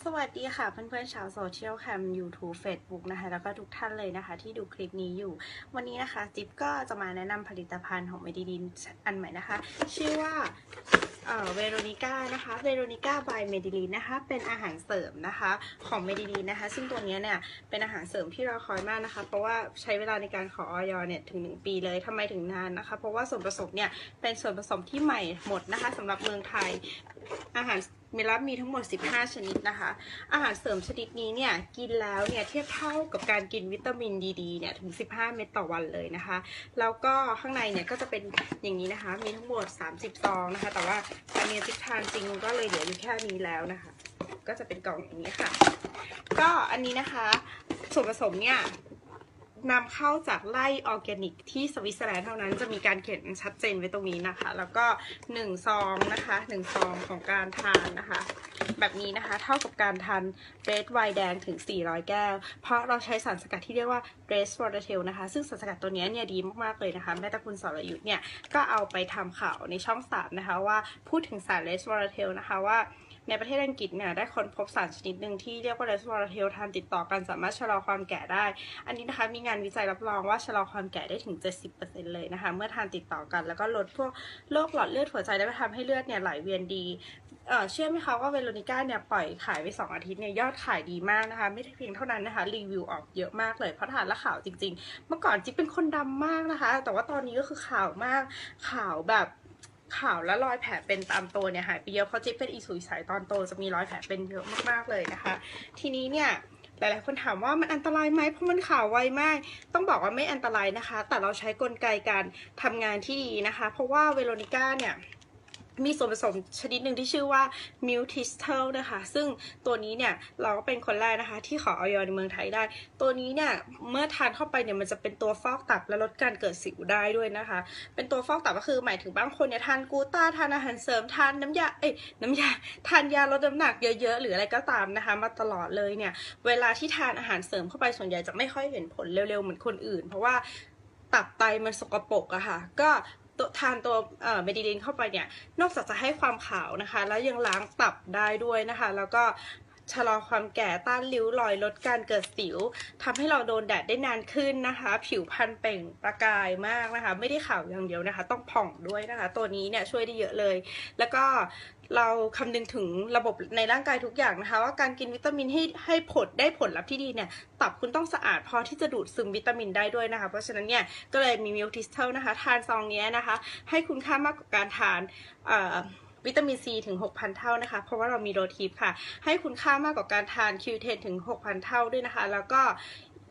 สวัสดีค่ะเพื่อนๆชาวโซเชียลแคม YouTube Facebook นะคะ แล้วก็ทุกท่านเลยนะคะ ที่ดูคลิปนี้อยู่ วันนี้นะคะ จิ๊บก็จะมาแนะนำผลิตภัณฑ์ของเมดิลินอันใหม่นะคะ ชื่อว่าเวโรนิก้านะคะเวโรนิก้าบายเมดิลินนะคะ เป็นอาหารเสริมนะคะของเมดิลินนะคะ ซึ่งตัวนี้เนี่ยเป็นอาหารเสริมที่เราคอยมากนะคะ เพราะว่าใช้เวลาในการขอออยเนี่ยถึง 1 ปีเลยทำไมถึงนานนะคะ เพราะว่าส่วนผสมเนี่ยเป็นส่วนผสมที่ใหม่หมดนะคะสำหรับเมืองไทยอาหาร เมลับมีทั้งหมด 15 ชนิดนะคะ อาหารเสริมชนิดนี้เนี่ยกินแล้วเนี่ยเทียบเท่ากับการกินวิตามินดีๆเนี่ยถึง 15 เม็ดต่อวันเลยนะคะ แล้วก็ข้างในเนี่ยก็จะเป็นอย่างนี้นะคะ มีทั้งหมด 30 ซองนะคะ แต่ว่าอันนี้ทิกทานจริงก็เลยเหลืออยู่แค่นี้แล้วนะคะ ก็จะเป็นกล่องอย่างนี้ค่ะ ก็อันนี้นะคะส่วนผสมเนี่ย นำเข้าจากไร่ออร์แกนิก ที่สวิตเซอร์แลนด์เท่านั้นจะมีการเขียนชัดเจนไว้ตรงนี้นะคะ แล้วก็1ซองนะคะ1ซองของการทานนะคะ แบบนี้นะคะเท่ากับการทานเรดไวน์แดงถึง 400 แก้ว เพราะเราใช้สารสกัดที่เรียกว่าเรสฟอร์เทลนะคะ ซึ่งสารสกัดตัวนี้เนี่ยดีมากๆเลยนะคะ แม่ตะคุณสรยุทธ์เนี่ยก็เอาไปทำข่าวในช่องสามนะคะว่าพูดถึงสารเรสฟอร์เทลนะคะว่า ในประเทศอังกฤษเนี่ยได้ค้นพบสารชนิดหนึ่งที่เรียกว่าเรสวอร์เทลทานติดต่อกันสามารถชะลอความแก่ได้ อันนี้นะคะมีงานวิจัยรับรองว่าชะลอความแก่ได้ถึง 70%เลยนะคะ เมื่อทานติดต่อกันแล้วก็ลดพวกโรคหลอดเลือดหัวใจได้ทำให้เลือดเนี่ยไหลเวียนดีเออเชื่อไหมคะว่าเวโรนิก้าเนี่ยปล่อยขายไป 2 อาทิตย์เนี่ยยอดขายดีมากนะคะ ไม่เพียงเท่านั้นนะคะรีวิวออกเยอะมากเลยเพราะทานแล้วขาวจริง ๆ เมื่อก่อนจิ๊บเป็นคนดำมากนะคะ แต่ว่าตอนนี้ก็คือข่าวมากข่าวแบบ ขาวและรอยแผลเป็นตามตัวเนี่ยหายไปเยอะเพราะจิ๊บเป็นอีสุยสายตอนโตจะมีรอยแผลเป็นเยอะมากๆเลยนะคะ ทีนี้เนี่ยหลายๆคนถามว่ามันอันตรายไหมเพราะมันขาวไวมาก ต้องบอกว่าไม่อันตรายนะคะ แต่เราใช้กลไกการทำงานที่ดีนะคะ เพราะว่าเวโรนิก้าเนี่ย มีส่วนผสมชนิดหนึ่งที่ชื่อว่ามิวทิสเทลนะคะ ซึ่งตัวนี้เนี่ยเราก็เป็นคนแรกนะคะ ที่ขอออยในเมืองไทยได้ ตัวนี้เนี่ยเมื่อทานเข้าไปเนี่ยมันจะเป็นตัวฟอกตับและลดการเกิดสิวได้ด้วยนะคะ เป็นตัวฟอกตับก็คือหมายถึงบางคนเนี่ยทานกูต้าทานอาหารเสริมทานน้ำยาเอ้ยน้ำยาทานยาลดน้ำหนักเยอะๆหรืออะไรก็ตามนะคะ มาตลอดเลยเนี่ยเวลาที่ทานอาหารเสริมเข้าไปส่วนใหญ่จะไม่ค่อยเห็นผลเร็วๆเหมือนคนอื่น เพราะว่าตับไตมันสกปรกอะค่ะ ก็ ทานตัวเมดิลินเข้าไปเนี่ย นอกจากจะให้ความขาวนะคะ แล้วยังล้างตับได้ด้วยนะคะ แล้วก็ ชะลอความแก่ต้านริ้วรอยลดการเกิดสิวทำให้เราโดนแดดได้นานขึ้นนะคะ ผิวพรรณเปล่งประกายมากนะคะ ไม่ได้ขาวอย่างเดียวนะคะ ต้องผ่องด้วยนะคะ ตัวนี้เนี่ยช่วยได้เยอะเลย แล้วก็เราคำนึงถึงระบบในร่างกายทุกอย่างนะคะ ว่าการกินวิตามินให้ให้ผลได้ผลลัพธ์ที่ดีเนี่ยตับคุณต้องสะอาดพอที่จะดูดซึมวิตามินได้ด้วยนะคะ เพราะฉะนั้นเนี่ยก็เลยมีมิลทิสเทลนะคะ ทานซองนี้นะคะ ให้คุณค่ามากกว่าการทาน วิตามินซีถึง 6,000 เท่านะคะ เพราะว่าเรามีโรทิปค่ะ ให้คุณค่ามากกว่าการทานคิวเทนถึง 6,000 เท่าด้วยนะคะ แล้วก็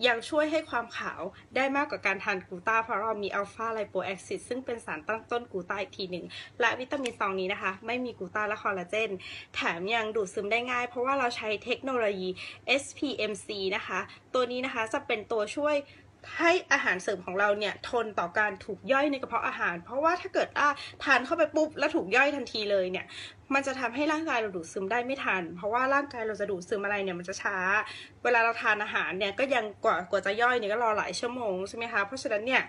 ยังช่วยให้ความขาวได้มากกว่าการทานกูต้าเพราะเรามีอัลฟาไลโปแอซิดซึ่งเป็นสารตั้งต้นกูต้าอีกทีหนึ่ง และวิตามินซองนี้นะคะ ไม่มีกูต้าและคอลลาเจน แถมยังดูดซึมได้ง่าย เพราะว่าเราใช้เทคโนโลยี SPMC นะคะ ตัวนี้นะคะจะเป็นตัวช่วย ให้อาหารเสริมของเราเนี่ยทนต่อการถูกย่อยในกระเพาะอาหาร เพราะว่าถ้าเกิดอ่าทานเข้าไปปุ๊บแล้วถูกย่อยทันทีเลยเนี่ยมันจะทำให้ร่างกายเราดูดซึมได้ไม่ทัน เพราะว่าร่างกายเราจะดูดซึมอะไรเนี่ยมันจะช้า เวลาเราทานอาหารเนี่ยก็ยังกว่ากว่าจะย่อยเนี่ยก็รอหลายชั่วโมงใช่ไหมคะเพราะฉะนั้นเนี่ย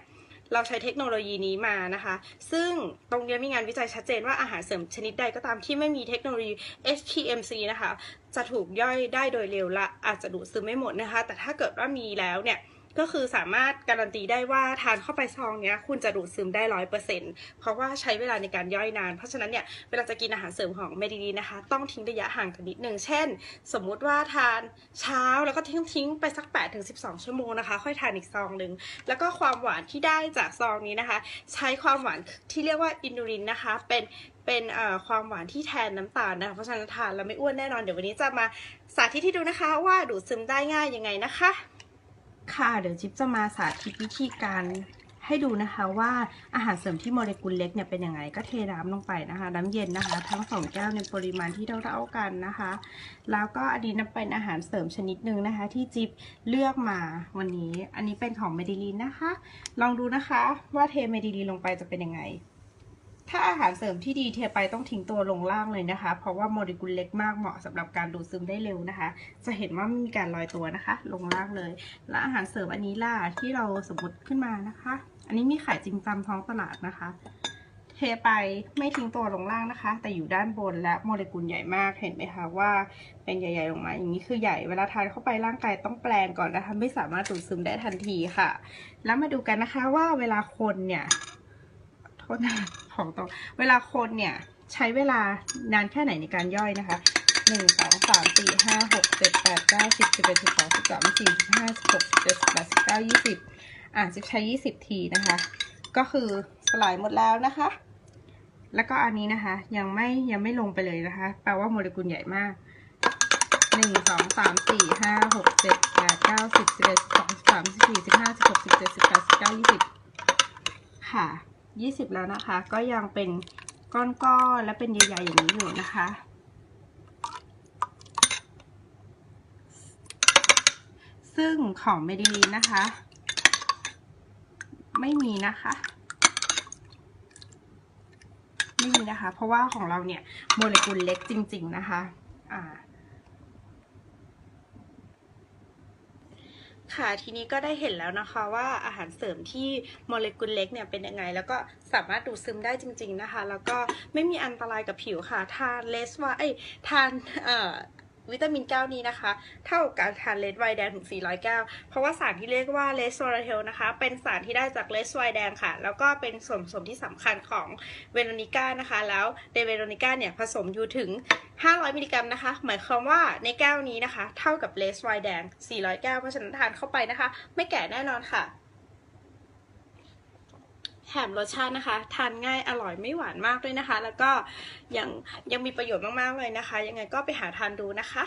เราใช้เทคโนโลยีนี้มานะคะ ซึ่งตรงนี้มีงานวิจัยชัดเจนว่าอาหารเสริมชนิดใดก็ตามที่ไม่มีเทคโนโลยี HPMC นะคะ จะถูกย่อยได้โดยเร็วละอาจจะดูดซึมไม่หมดนะคะ แต่ถ้าเกิดว่ามีแล้วเนี่ย ก็คือสามารถการันตีได้ว่าทานเข้าไปซองเนี้ยคุณจะดูดซึมได้ร้อยเปอร์เซ็นต์เพราะว่าใช้เวลาในการย่อยนาน เพราะฉะนั้นเนี่ยเวลาจะกินอาหารเสริมของเมดิลีนะคะ ต้องทิ้งระยะห่างกันนิดนึง เช่น สมมุติว่าทานเช้าแล้วก็ทิ้งทิ้งไปสัก8ปดถึงสิชั่วโมงนะคะ ค่อยทานอีกซองหนึ่งแล้วก็ความหวานที่ได้จากซองนี้นะคะ ใช้ความหวานที่เรียกว่าอินูรินนะคะเป็นเป็นความหวานที่แทนน้ำตาลนะคะเพราะฉะนั้นทานแล้วไม่อ้วนแน่นอนเดี๋ยววันนี้จะมาสาธิตให้ดูนะคะ ว่าดูดซึมได้ง่ายยังไงนะคะ ค่ะ เดี๋ยวจิ๊บจะมาสาธิตวิธีการให้ดูนะคะว่าอาหารเสริมที่โมเลกุลเล็กเนี่ยเป็นยังไงก็เทน้ำลงไปนะคะ น้ำเย็นนะคะ ทั้งสองแก้วในปริมาณที่เท่าๆกันนะคะ แล้วก็อันนี้เป็นอาหารเสริมชนิดหนึ่งนะคะ ที่จิ๊บเลือกมาวันนี้ อันนี้เป็นของเมดิลีนนะคะ ลองดูนะคะว่าเทเมดิลีนลงไปจะเป็นยังไง ถ้าอาหารเสริมที่ดีเทไปต้องทิ้งตัวลงล่างเลยนะคะ เพราะว่าโมเลกุลเล็กมากเหมาะสำหรับการดูดซึมได้เร็วนะคะ จะเห็นว่าไม่มีการลอยตัวนะคะ ลงล่างเลย และอาหารเสริมอันนี้ล่ะที่เราสมมติขึ้นมานะคะ อันนี้มีขายจริงตามท้องตลาดนะคะ เทไปไม่ทิ้งตัวลงล่างนะคะ แต่อยู่ด้านบนและโมเลกุลใหญ่มากเห็นไหมคะว่าเป็นใหญ่ๆลงมาอย่างนี้คือใหญ่เวลาทานเข้าไปร่างกายต้องแปลงก่อนนะคะ ไม่สามารถดูดซึมได้ทันทีค่ะ แล้วมาดูกันนะคะว่าเวลาคนเนี่ย โทษนะของตรงเวลาคนเนี่ยใช้เวลานานแค่ไหนในการย่อยนะคะหนึ่งสองสามสี่ห้าหกเจ็ดแปดเก้าสิบสิบเอ็ดสิบสองสิบสามสิบสี่สิบห้าสิบหกสิบเจ็ดสิบแปดสิบเก้ายี่สิบอะจิบใช้ยี่สิบทีนะคะ ก็คือสลายหมดแล้วนะคะ แล้วก็อันนี้นะคะ ยังไม่ยังไม่ลงไปเลยนะคะ แปลว่าโมเลกุลใหญ่มากหนึ่งสองสามสี่ห้าหกเจ็ดแปดเก้าสิบสิบเอ็ดสิบสองสิบสามสิบสี่สิบห้าสิบหกสิบเจ็ดสิบแปดสิบเก้ายี่สิบค่ะ ยี่สิบแล้วนะคะ ก็ยังเป็นก้อนๆและเป็นใหญ่ๆอย่างนี้อยู่นะคะ ซึ่งของเมดิลีนนะคะ ไม่มีนะคะ ไม่มีนะคะ เพราะว่าของเราเนี่ยโมเลกุลเล็กจริง ๆ นะคะ อ่า ค่ะทีนี้ก็ได้เห็นแล้วนะคะว่าอาหารเสริมที่โมเลกุลเล็กเนี่ยเป็นยังไง แล้วก็สามารถดูดซึมได้จริง ๆนะคะ แล้วก็ไม่มีอันตรายกับผิวค่ะ ทานเลสว่าไอทานเอ่อ วิตามินแก้วนี้นะคะ เท่ากับการทานเลสไวน์แดงถึง 400 แก้ว เพราะว่าสารที่เรียกว่าเลสโซราเทลนะคะ เป็นสารที่ได้จากเลสไวน์แดงค่ะ แล้วก็เป็นส่วนผสมที่สำคัญของเวโรนิก้านะคะ แล้วในเวโรนิก้าเนี่ยผสมอยู่ถึง 500 มิลลิกรัมนะคะ หมายความว่าในแก้วนี้นะคะ เท่ากับเลสไวน์แดง 400 แก้ว เพราะฉะนั้นทานเข้าไปนะคะ ไม่แก่แน่นอนค่ะ แถมรสชาตินะคะ ทานง่ายอร่อยไม่หวานมากด้วยนะคะ แล้วก็ยังยังมีประโยชน์มากๆเลยนะคะ ยังไงก็ไปหาทานดูนะคะ